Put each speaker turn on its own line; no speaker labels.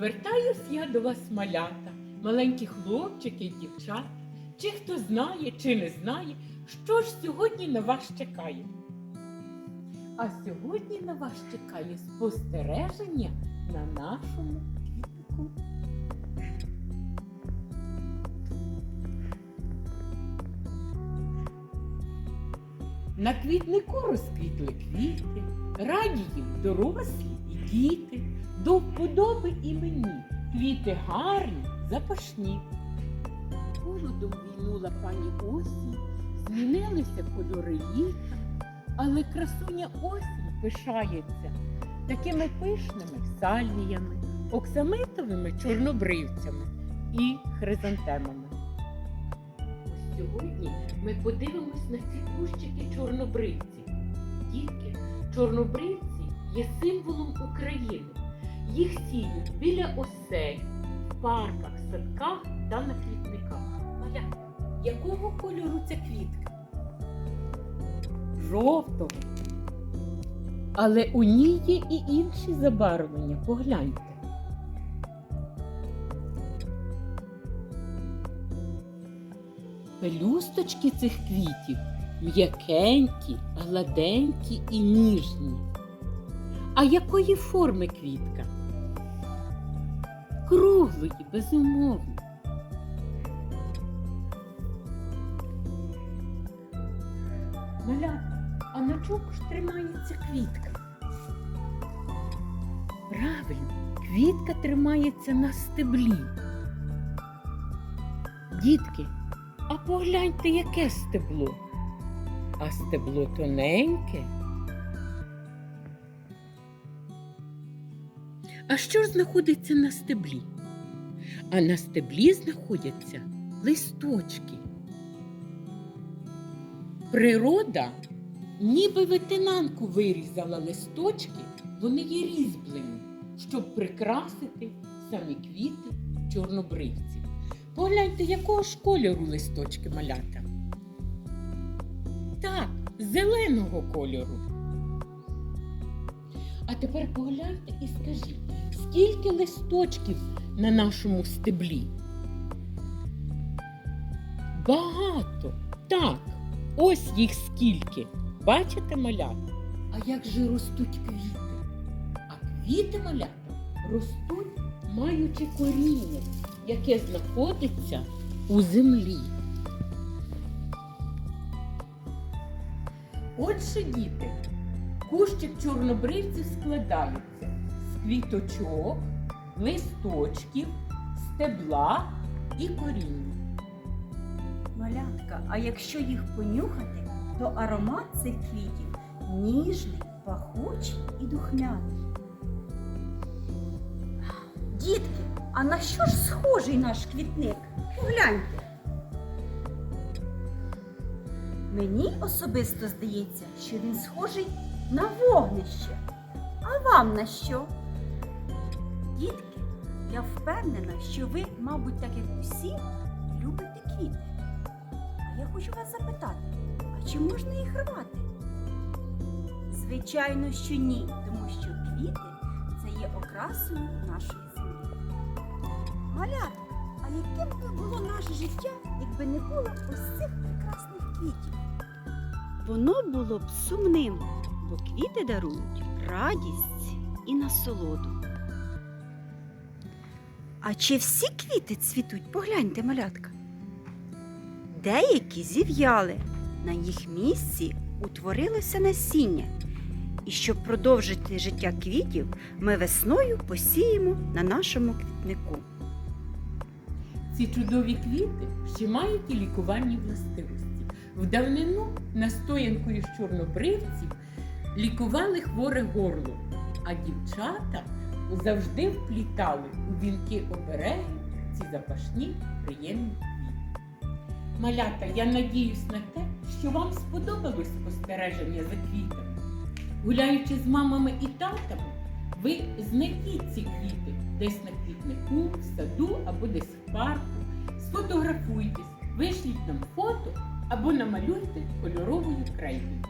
Звертаюсь я до вас, малята, маленькі хлопчики і дівчата, чи хто знає, чи не знає, що ж сьогодні на вас чекає. А сьогодні на вас чекає спостереження на нашому квітнику. На квітнику розквітли квіти, раді їм дорослі діти, до вподоби і мені. Квіти гарні, запашні. Холодом війнула пані осінь, змінилися кольори літа, але красуня осінь пишається такими пишними сальвіями, оксамитовими чорнобривцями і хризантемами. Ось сьогодні ми подивимось на ці кущики чорнобривці. Дітки, чорнобривці є символом України. Їх сіють біля осель, в парках, садках та на квітниках. Малята, якого кольору ця квітка? Жовтого. Але у ній є і інші забарвлення. Погляньте. Пелюсточки цих квітів м'якенькі, гладенькі і ніжні. А якої форми квітка? Круглої, безумовно. Малята, а на чому ж тримається квітка? Правильно, квітка тримається на стеблі. Дітки, а погляньте, яке стебло. А стебло тоненьке. А що ж знаходиться на стеблі? А на стеблі знаходяться листочки. Природа ніби ветенанку вирізала листочки, вони є різьблені, щоб прикрасити самі квіти чорнобривці. Погляньте, якого ж кольору листочки малята. Так, зеленого кольору. А тепер погляньте і скажіть, скільки листочків на нашому стеблі? Багато. Так, ось їх скільки. Бачите малята? А як же ростуть квіти? А квіти малята ростуть, маючи коріння, яке знаходиться у землі. Отже, діти, кущик чорнобривців складається з квіточок, листочків, стебла і коріння.
Малятка, а якщо їх понюхати, то аромат цих квітів ніжний, пахучий і духмяний. Дітки, а на що ж схожий наш квітник? Погляньте. Мені особисто здається, що він схожий на вогнище. А вам на що? Дітки, я впевнена, що ви, мабуть, так як усі, любите квіти. А я хочу вас запитати, а чи можна їх рвати? Звичайно, що ні, тому що квіти це є окрасою нашої землі. Малятка, а яким би було наше життя, якби не було ось цих прекрасних квітів? Воно було б сумним, бо квіти дарують радість і насолоду. А чи всі квіти цвітуть? Погляньте, малятка. Деякі зів'яли, на їх місці утворилося насіння. І щоб продовжити життя квітів, ми весною посіємо на нашому квітнику.
Ці чудові квіти ще мають і лікувальні властивості. В давнину настоянкою з чорнобривців лікували хворе горло, а дівчата завжди вплітали у вінки обереги ці запашні приємні квіти. Малята, я надіюсь на те, що вам сподобалось спостереження за квітами. Гуляючи з мамами і татами, ви знайдіть ці квіти десь на квітнику, в саду або десь в парку. Сфотографуйтесь, вишліть нам фото або намалюйте кольоровою крейдою.